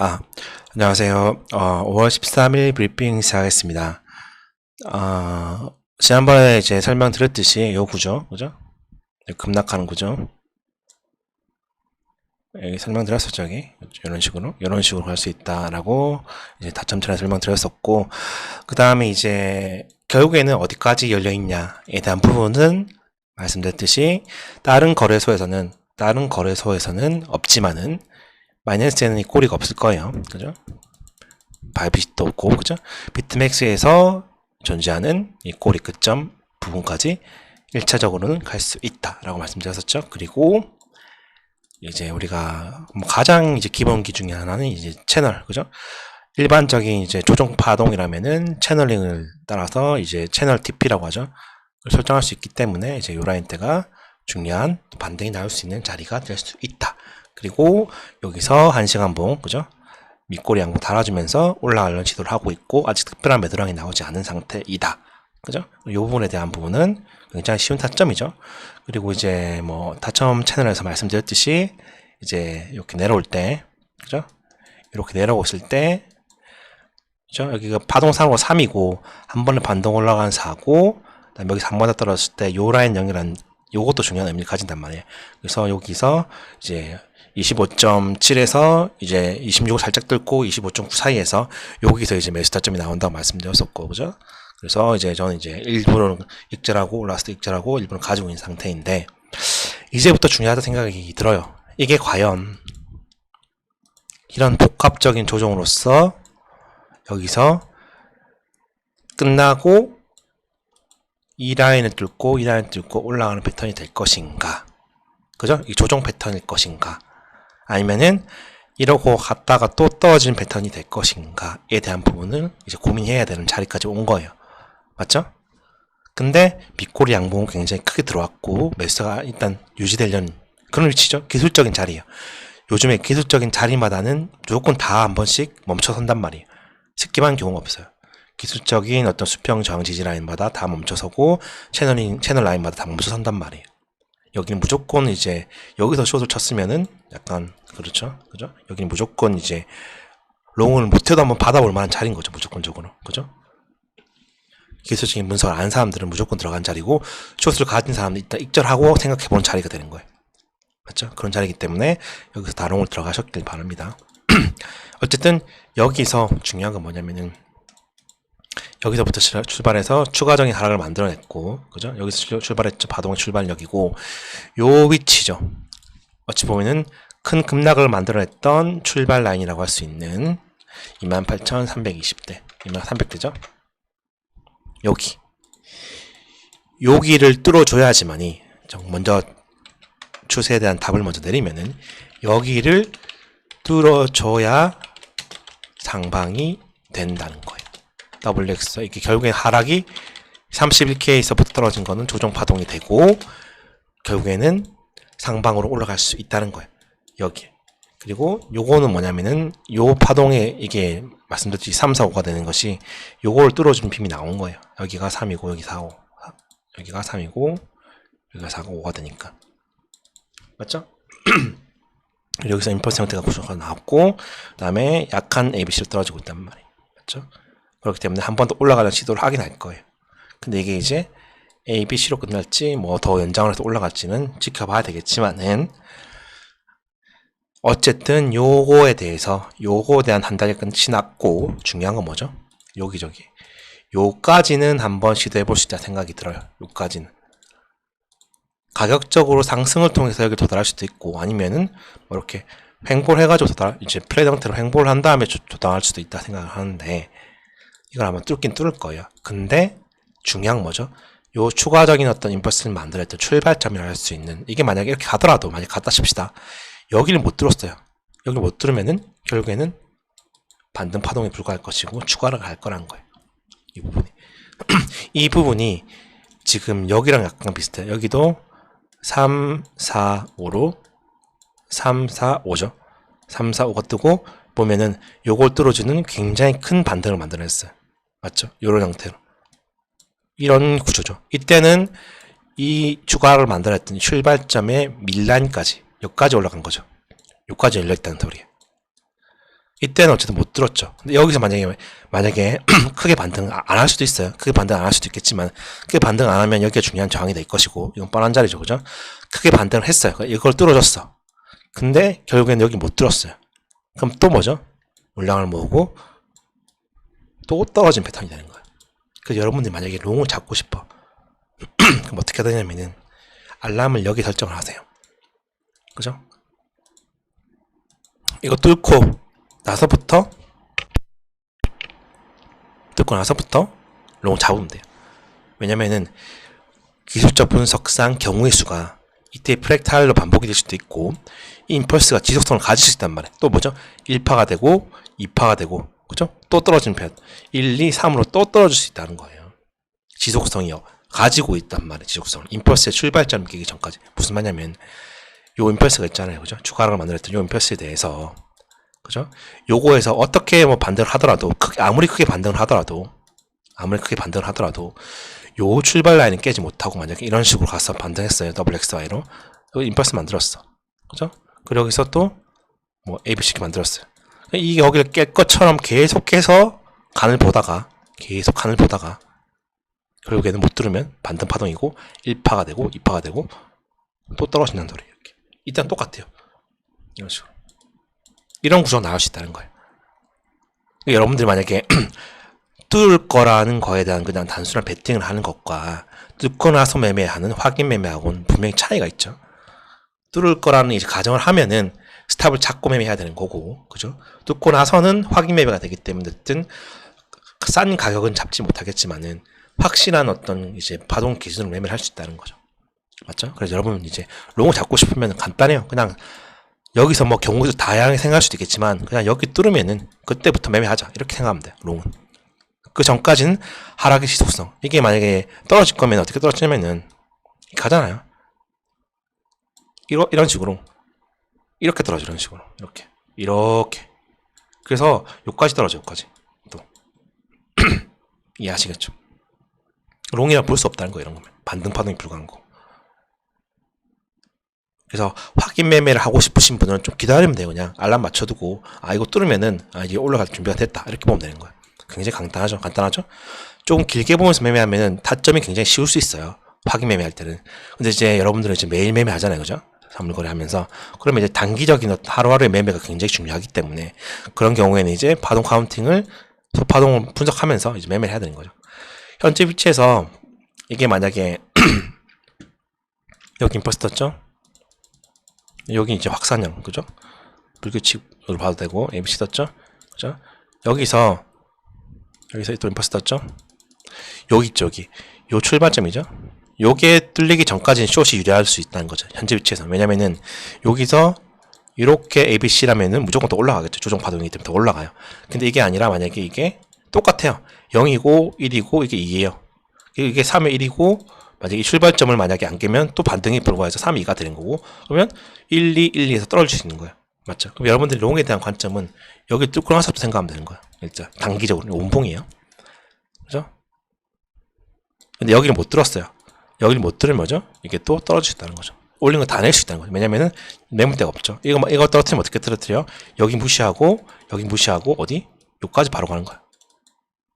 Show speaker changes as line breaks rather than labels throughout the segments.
아, 안녕하세요. 어, 5월 13일 브리핑 시작하겠습니다. 어, 지난번에 이제 설명드렸듯이 요 구조, 그죠? 네, 급락하는 구조. 여기 설명드렸었죠, 여기. 이런 식으로, 이런 식으로 갈 수 있다라고 이제 다점 트렌 설명드렸었고, 그 다음에 이제 결국에는 어디까지 열려 있냐에 대한 부분은 말씀드렸듯이 다른 거래소에서는 다른 거래소에서는 없지만은 마이낸스에는 이 꼬리가 없을 거예요. 그죠? 바이빗도 없고, 그죠? 비트맥스에서 존재하는 이 꼬리 끝점 부분까지 1차적으로는 갈 수 있다라고 말씀드렸었죠. 그리고 이제 우리가 뭐 가장 이제 기본기 중에 하나는 이제 채널, 그죠? 일반적인 이제 조정 파동이라면은 채널링을 따라서 이제 채널 TP라고 하죠. 설정할 수 있기 때문에 이제 요 라인 대가 중요한 반등이 나올 수 있는 자리가 될 수 있다. 그리고 여기서 한 시간 봉, 그죠? 밑꼬리 양봉 달아주면서 올라가려는 시도를 하고 있고 아직 특별한 매도량이 나오지 않은 상태이다. 그죠? 이 부분에 대한 부분은 굉장히 쉬운 타점이죠. 그리고 이제 뭐 타점 채널에서 말씀드렸듯이 이제 이렇게 내려올 때, 그죠? 이렇게 내려오실 때, 그죠? 여기가 파동 상으로 3이고 한 번에 반동 올라간 4고 그다음에 여기서 한번더 떨어졌을 때 요 라인 연결한 요것도 중요한 의미를 가진단 말이에요. 그래서 여기서 이제 25.7에서 이제 26을 살짝 뚫고 25.9 사이에서 여기서 이제 매수 타점이 나온다고 말씀드렸었고, 그죠? 그래서 이제 저는 이제 일부러는 익절하고 때 익절하고 일부러 가지고 있는 상태인데, 이제부터 중요하다 생각이 들어요. 이게 과연 이런 복합적인 조정으로서 여기서 끝나고 이 라인을 뚫고 이 라인을 뚫고 올라가는 패턴이 될 것인가? 그죠? 이 조정 패턴일 것인가? 아니면은 이러고 갔다가 또 떨어지는 패턴이 될 것인가에 대한 부분을 이제 고민해야 되는 자리까지 온 거예요. 맞죠? 근데 밑꼬리 양봉은 굉장히 크게 들어왔고 매수가 일단 유지되려는 그런 위치죠. 기술적인 자리예요. 요즘에 기술적인 자리마다는 무조건 다 한 번씩 멈춰 선단 말이에요. 스킵한 경우가 없어요. 기술적인 어떤 수평 저항 지지 라인마다 다 멈춰서고 채널인 채널 라인마다 다 멈춰 선단 말이에요. 여기는 무조건 이제 여기서 숏을 쳤으면은 약간 그렇죠, 그죠? 여기는 무조건 이제 롱을 못해도 한번 받아볼 만한 자리인 거죠, 무조건적으로, 그죠? 기술적인 분석을 안 사람들은 무조건 들어간 자리고 숏을 가진 사람은 일단 익절하고 생각해 보는 자리가 되는 거예요. 맞죠? 그런 자리이기 때문에 여기서 다롱을 들어가셨길 바랍니다. 어쨌든 여기서 중요한 건 뭐냐면은 여기서부터 출- 출발해서 추가적인 하락을 만들어냈고, 그죠? 여기서 출- 출발했죠. 바동의 출발력이고, 요 위치죠. 어찌 보면은 큰 급락을 만들어냈던 출발 라인이라고 할 수 있는 28,320대, 2,300대죠? 여기. 여기를 뚫어줘야지만이, 정- 먼저 추세에 대한 답을 먼저 내리면은, 여기를 뚫어줘야 상방이 된다는 거예요. WX 이게 결국엔 하락이 31K에서 부터 떨어진 거는 조정 파동이 되고 결국에는 상방으로 올라갈 수 있다는 거예요. 여기. 그리고 요거는 뭐냐면은 요 파동에 이게 말씀드렸듯이 3, 4, 5가 되는 것이 요걸 뚫어주는 빔이 나온 거예요. 여기가 3이고 여기 4, 5. 여기가 3이고 여기가 4고 5가 되니까. 맞죠? 여기서 형태가 구조가 나왔고 그다음에 약한 ABC로 떨어지고 있단 말이에요. 맞죠? 그렇기 때문에 한 번 더 올라가는 시도를 하긴 할 거예요. 근데 이게 이제 A, B, C로 끝날지 뭐 더 연장을 해서 올라갈지는 지켜봐야 되겠지만은 어쨌든 요거에 대해서 요거에 대한 단단히 끝이 났고 중요한 건 뭐죠? 여기저기 요까지는 한번 시도해 볼 수 있다 생각이 들어요. 요까지는 가격적으로 상승을 통해서 여기 도달할 수도 있고 아니면은 뭐 이렇게 횡보를 해가지고 도달 이제 플레이 형태로 횡보를 한 다음에 조- 도달할 수도 있다 생각을 하는데 이걸 아마 뚫긴 뚫을 거예요. 근데 중요한 건 뭐죠? 요 추가적인 어떤 임펄스를 만들었던 출발점이라 할 수 있는 이게 만약에 이렇게 가더라도 만약 갔다 칩시다. 여기를 못 뚫었어요. 여기를 못 뚫으면은 결국에는 반등 파동에 불과할 것이고 추가를 갈 거란 거예요. 이 부분이 이 부분이 지금 여기랑 약간 비슷해요. 여기도 3, 4, 5로 3, 4, 5죠. 3, 4, 5가 뜨고 보면은 요걸 뚫어주는 굉장히 큰 반등을 만들어냈어요. 맞죠? 요런 형태로. 이런 구조죠. 이때는 이 추가를 만들었던 출발점의 밀란까지 여기까지 올라간 거죠. 여기까지 열려있다는 소리예요. 이때는 어쨌든 못 들었죠. 근데 여기서 만약에 만약에 크게 반등 안 할 수도 있어요. 크게 반등 안 할 수도 있겠지만 크게 반등 안 하면 여기가 중요한 저항이 될 것이고 이건 뻔한 자리죠, 그죠? 크게 반등을 했어요. 이걸 뚫어줬어. 근데 결국에는 여기 못 들었어요. 그럼 또 뭐죠? 물량을 모으고 또 떨어진 패턴이 되는 거예요. 그래서 여러분들이 만약에 롱을 잡고 싶어. 그럼 어떻게 해야 되냐면은 알람을 여기 설정을 하세요. 그죠? 이거 뚫고 나서부터 뚫고 나서부터 롱 잡으면 돼요. 왜냐면은 기술적 분석상 경우의 수가 이때 프랙탈로 반복이 될 수도 있고 이 임펄스가 지속성을 가질 수 있단 말이에요. 또 뭐죠? 1파가 되고 2파가 되고 그죠? 또 떨어지는 편 1, 2, 3으로 또 떨어질 수 있다는 거예요. 지속성이요. 가지고 있단 말이에요. 지속성을. 임펄스의 출발점 끼기 전까지. 무슨 말이냐면 요 임펄스가 있잖아요. 그죠? 주가락을 만들었던 요 임펄스에 대해서 그죠? 요거에서 어떻게 뭐 반등을 하더라도 크게 아무리 크게 반등을 하더라도 아무리 크게 반등을 하더라도 요 출발 라인을 깨지 못하고 만약에 이런 식으로 가서 반등했어요. WXY로. 임펄스 만들었어. 그죠? 그리고 여기서 또 뭐 ABC 만들었어요. 이게 여기를 깰 것처럼 계속해서 간을 보다가 계속 간을 보다가 결국에는 못 들으면 반등 파동이고 1파가 되고 2파가 되고 또 떨어진다는 소리 이렇게. 일단 똑같아요. 이런 식으로. 이런 구조가 나올 수 있다는 거예요. 그러니까 여러분들이 만약에 뚫을 거라는 거에 대한 그냥 단순한 베팅을 하는 것과 뚫고 나서 매매하는 확인 매매하고는 분명히 차이가 있죠. 뚫을 거라는 이제 가정을 하면은 스탑을 잡고 매매해야 되는 거고, 그죠? 뚫고 나서는 확인 매매가 되기 때문에 어쨌든 싼 가격은 잡지 못하겠지만은 확실한 어떤 이제 파동 기준으로 매매를 할 수 있다는 거죠. 맞죠? 그래서 여러분 이제 롱을 잡고 싶으면 간단해요. 그냥 여기서 뭐 경우도 다양하게 생각할 수도 있겠지만 그냥 여기 뚫으면은 그때부터 매매하자 이렇게 생각하면 돼요. 롱은. 그 전까지는 하락의 지속성. 이게 만약에 떨어질 거면 어떻게 떨어지냐면은 가잖아요. 이러, 이런 식으로 이렇게 떨어져 이런 식으로 이렇게 이렇게 그래서 여기까지 떨어져 여기까지 또 이해하시겠죠? 롱이라 볼 수 없다는 거 이런 거면 반등 파동이 불가한 거. 그래서 확인 매매를 하고 싶으신 분은 좀 기다리면 돼요 그냥 알람 맞춰두고 아 이거 뚫으면은 아 이제 올라갈 준비가 됐다 이렇게 보면 되는 거야. 굉장히 간단하죠 간단하죠. 조금 길게 보면서 매매하면은 타점이 굉장히 쉬울 수 있어요. 확인 매매할 때는. 근데 이제 여러분들은 이제 매일 매매 하잖아요 그죠? 사물거래 하면서 그러면 이제 단기적인 하루하루의 매매가 굉장히 중요하기 때문에 그런 경우에는 이제 파동 카운팅을 소파동을 분석하면서 이제 매매를 해야 되는 거죠. 현재 위치에서 이게 만약에 여기 임퍼스 떴죠? 여기 이제 확산형 그죠? 불규칙으로 봐도 되고 ABC 떴죠? 그죠? 여기서 여기서 또 임퍼스 떴죠? 여기 쪽이 요 출발점이죠? 요게 뚫리기 전까지는 숏이 유리할 수 있다는 거죠. 현재 위치에서. 왜냐면은 여기서 이렇게 ABC라면은 무조건 더 올라가겠죠. 조정 파동이기 때문에 더 올라가요. 근데 이게 아니라 만약에 이게 똑같아요. 0이고 1이고 이게 2예요. 이게 3에 1이고 만약에 이 출발점을 만약에 안 깨면 또 반등이 불과해서 3, 2가 되는 거고 그러면 1, 2, 1, 2에서 떨어질 수 있는 거예요. 맞죠? 그럼 여러분들이 롱에 대한 관점은 여기 뚫고 나서부터 생각하면 되는 거예요. 일단 단기적으로 원봉이에요. 그죠? 근데 여기를 못 들었어요. 여기를 못 들으면 뭐죠? 이게 또 떨어질 수 있다는 거죠. 올린 거 다 낼 수 있다는 거죠. 왜냐면은 매물대가 없죠. 이거 이거 떨어뜨리면 어떻게 떨어뜨려? 여기 무시하고 여기 무시하고 어디? 여기까지 바로 가는 거야.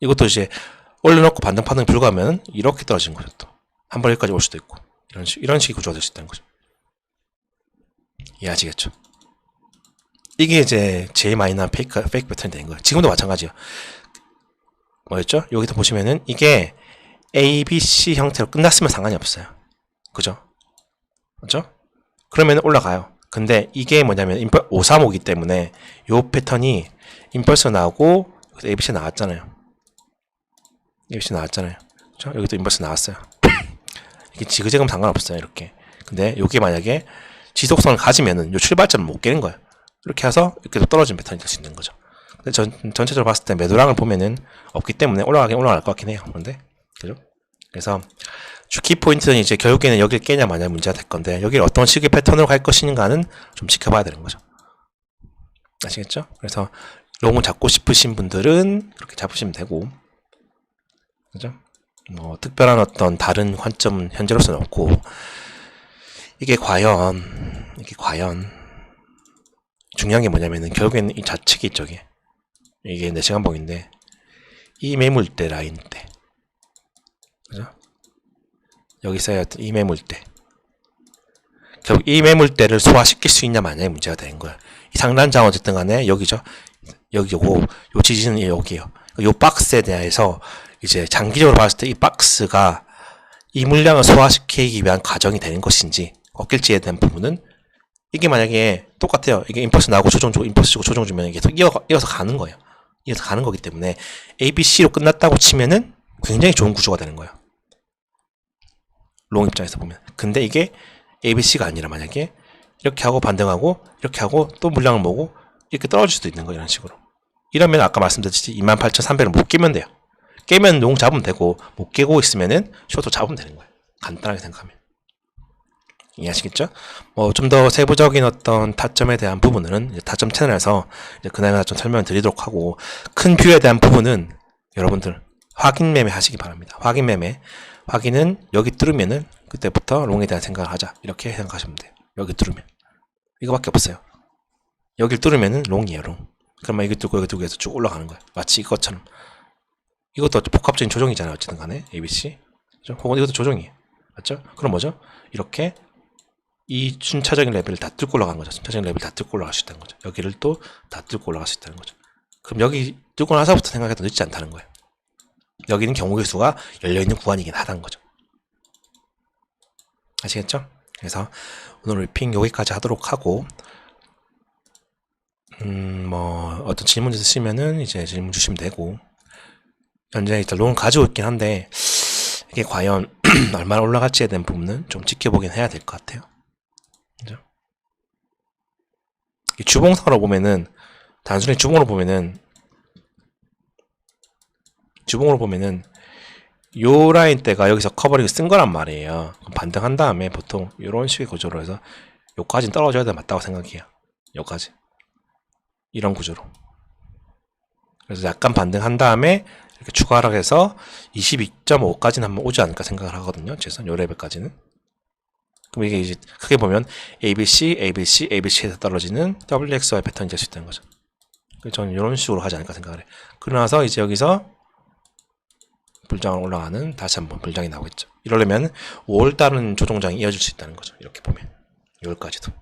이것도 이제 올려놓고 반등 파동이 불가하면 이렇게 떨어지는 거죠. 또 한 번 여기까지 올 수도 있고 이런 식 이런 식의 구조가 될 수 있다는 거죠. 이해하시겠죠? 이게 이제 제일 많이 나온 페이크 페이크 패턴이 되는 거예요. 지금도 마찬가지예요. 뭐였죠? 여기서 보시면은 이게 A, B, C 형태로 끝났으면 상관이 없어요. 그죠? 그죠? 그러면 올라가요. 근데 이게 뭐냐면 임펄 535이기 때문에 요 패턴이 임펄스 나오고 여기서 ABC 나왔잖아요. ABC 나왔잖아요. 그죠? 여기도 임펄스 나왔어요. 이게 지그재그면 상관없어요. 이렇게. 근데 요게 만약에 지속성을 가지면은 요 출발점을 못 깨는 거예요. 이렇게 해서 이렇게 또 떨어진 패턴이 될 수 있는 거죠. 근데 전, 전체적으로 봤을 때 매도량을 보면은 없기 때문에 올라가긴 올라갈 것 같긴 해요. 근데 그죠? 그래서 주키 포인트는 이제 결국에는 여길 깨냐 마냐 문제가 될 건데 여기를 어떤 식의 패턴으로 갈 것인가는 좀 지켜봐야 되는 거죠. 아시겠죠? 그래서 롱을 잡고 싶으신 분들은 그렇게 잡으시면 되고 그죠? 뭐 특별한 어떤 다른 관점은 현재로서는 없고 이게 과연 이게 과연 중요한 게 뭐냐면은 결국에는 이 좌측이 이쪽에 이게 내 시간봉인데 이 매물대 라인대 그죠? 여기 했던 이 매물대 결국 이 매물대를 소화시킬 수 있냐 마냐의 문제가 되는 거야. 이 상단장 어쨌든 간에 여기죠. 여기 요거 요 지지는 여기요. 요 박스에 대해서 이제 장기적으로 봤을 때 이 박스가 이 물량을 소화시키기 위한 과정이 되는 것인지 없길지에 대한 부분은 이게 만약에 똑같아요. 이게 임펄스 나오고 조정 주고 임펄스 주고 조정 주면 이게 이어, 이어서 가는 거예요. 이어서 가는 거기 때문에 ABC로 끝났다고 치면은 굉장히 좋은 구조가 되는 거예요. 롱 입장에서 보면. 근데 이게 ABC가 아니라 만약에 이렇게 하고 반등하고 이렇게 하고 또 물량을 모으고 이렇게 떨어질 수도 있는 거예요. 이런 식으로. 이러면 아까 말씀드렸듯이 28,300을 못 깨면 돼요. 깨면 롱 잡으면 되고 못 깨고 있으면은 쇼트 잡으면 되는 거예요. 간단하게 생각하면. 이해하시겠죠? 뭐 좀 더 세부적인 어떤 타점에 대한 부분은 이제 타점 채널에서 이제 그날마다 좀 설명을 드리도록 하고 큰 뷰에 대한 부분은 여러분들 확인 매매 하시기 바랍니다. 확인 매매 확인은 여기 뚫으면은 그때부터 롱에 대한 생각을 하자 이렇게 생각하시면 돼요. 여기 뚫으면 이거밖에 없어요. 여길 뚫으면은 롱이에요 롱. 그러면 여기 뚫고 여기 뚫고 해서 쭉 올라가는 거예요. 마치 이것처럼 이것도 복합적인 조정이잖아요. 어쨌든 간에 ABC 그죠? 혹은 이것도 조정이에요. 맞죠? 그럼 뭐죠? 이렇게 이 순차적인 레벨을 다 뚫고 올라간 거죠. 순차적인 레벨을 다 뚫고 올라갈 수 있다는 거죠. 여기를 또 다 뚫고 올라갈 수 있다는 거죠. 그럼 여기 뚫고 나서부터 생각해도 늦지 않다는 거예요. 여기는 경우의 수가 열려있는 구간이긴 하다는 거죠. 아시겠죠? 그래서 오늘 리핑 여기까지 하도록 하고 음, 뭐 어떤 질문 있으시면은 이제 질문 주시면 되고 현재 일단 롱을 가지고 있긴 한데 이게 과연 얼마나 올라갈지에 대한 부분은 좀 지켜보긴 해야 될 것 같아요. 그죠? 이 주봉상으로 보면은 단순히 주봉으로 보면은 주봉으로 보면은 요 라인 때가 여기서 커버링 쓴 거란 말이에요. 반등한 다음에 보통 이런 식의 구조로 해서 요까지는 떨어져야 돼 맞다고 생각해요. 요까지 이런 구조로. 그래서 약간 반등한 다음에 이렇게 추가 하락해서 22.5까지는 한번 오지 않을까 생각을 하거든요. 최소한 요 레벨까지는. 그럼 이게 이제 크게 보면 ABC, ABC, ABC에서 떨어지는 WXY 패턴이 될 수 있다는 거죠. 저는 이런 식으로 하지 않을까 생각을 해요. 그러고 나서 이제 여기서 불장을 올라가는 다시 한번 불장이 나오겠죠. 이러려면 5월 달은 조종장이 이어질 수 있다는 거죠. 이렇게 보면 6월까지도.